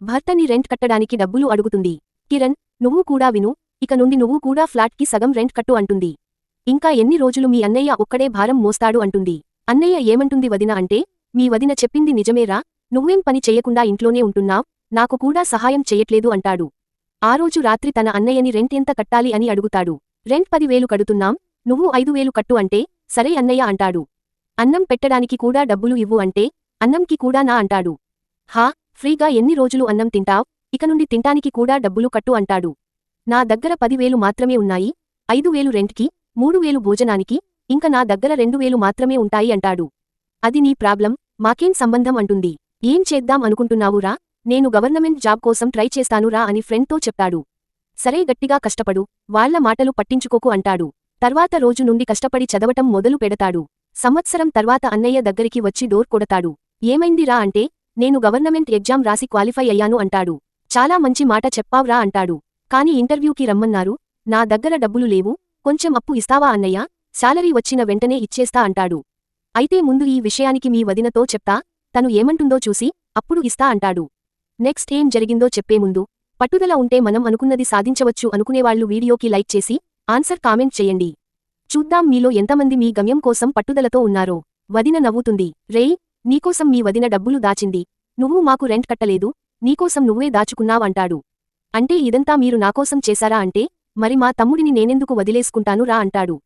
భర్తని రెంట్ కట్టడానికి డబ్బులు అడుగుతుంది. కిరణ్ నువ్వు కూడా విను. ఇక నుండి నువ్వు కూడా ఫ్లాట్కి సగం రెంట్ కట్టు అంటుంది. ఇంకా ఎన్ని రోజులు మీ అన్నయ్య ఒక్కడే భారం మోస్తాడు అంటుంది. అన్నయ్య ఏమంటుంది వదిన అంటే మీ వదిన చెప్పింది నిజమేరా నువ్వేం పని చెయ్యకుండా ఇంట్లోనే ఉంటున్నావ్. నాకు కూడా సహాయం చెయ్యట్లేదు అంటాడు. ఆ రోజు రాత్రి తన అన్నయ్యని రెంట్ ఎంత కట్టాలి అని అడుగుతాడు. రెంట్ పదివేలు కడుతున్నాం. నువ్వు ఐదు వేలు కట్టు అంటే సరే అన్నయ్య అంటాడు. అన్నం పెట్టడానికి కూడా డబ్బులు ఇవ్వు అంటే అన్నంకి కూడా నా అంటాడు. హా ఫ్రీగా ఎన్ని రోజులు అన్నం తింటావ్? ఇక నుండి తింటానికి కూడా డబ్బులు కట్టు అంటాడు. నా దగ్గర పదివేలు మాత్రమే ఉన్నాయి ఐదు వేలు రెంట్కి మూడు వేలు భోజనానికి ఇంక నా దగ్గర రెండు వేలు మాత్రమే ఉంటాయి అంటాడు. అది నీ ప్రాబ్లం మాకేం సంబంధం అంటుంది? ఏం చేద్దాం అనుకుంటున్నావురా నేను గవర్నమెంట్ జాబ్ కోసం ట్రై చేస్తానురా అని ఫ్రెండ్తో చెప్తాడు. సరే గట్టిగా కష్టపడు వాళ్ళ మాటలు పట్టించుకోకు అంటాడు. తర్వాత రోజు నుండి కష్టపడి చదవటం మొదలు పెడతాడు. సంవత్సరం తర్వాత అన్నయ్య దగ్గరికి వచ్చి డోర్ కొడతాడు. ఏమైందిరా అంటే నేను గవర్నమెంట్ ఎగ్జామ్ రాసి క్వాలిఫై అయ్యాను అంటాడు. చాలా మంచి మాట చెప్పావ్రా అంటాడు. కాని ఇంటర్వ్యూకి రమ్మన్నారు. నా దగ్గర డబ్బులు లేవు. కొంచెం అప్పు ఇస్తావా అన్నయ్య? శాలరీ వచ్చిన వెంటనే ఇచ్చేస్తా అంటాడు. అయితే ముందు ఈ విషయానికి మీ వదినతో చెప్తా. తను ఏమంటుందో చూసి అప్పుడు ఇస్తా అంటాడు. నెక్స్ట్ ఏం జరిగిందో చెప్పే ముందు పట్టుదల ఉంటే మనం అనుకున్నది సాధించవచ్చు అనుకునేవాళ్ళు వీడియోకి లైక్ చేసి ఆన్సర్ కామెంట్ చేయండి. చూద్దాం మీలో ఎంతమంది మీ గమ్యం కోసం పట్టుదలతో ఉన్నారో. వదిన నవ్వుతుంది. రేయ్ నీకోసం మీ వదిన డబ్బులు దాచింది. నువ్వు మాకు రెంట్ కట్టలేదు నీకోసం నువ్వే దాచుకున్నావంటాడు అంటే ఇదంతా మీరు నాకోసం చేశారా అంటే మరి మా తమ్ముడిని నేనెందుకు వదిలేసుకుంటాను రా అంటాడు.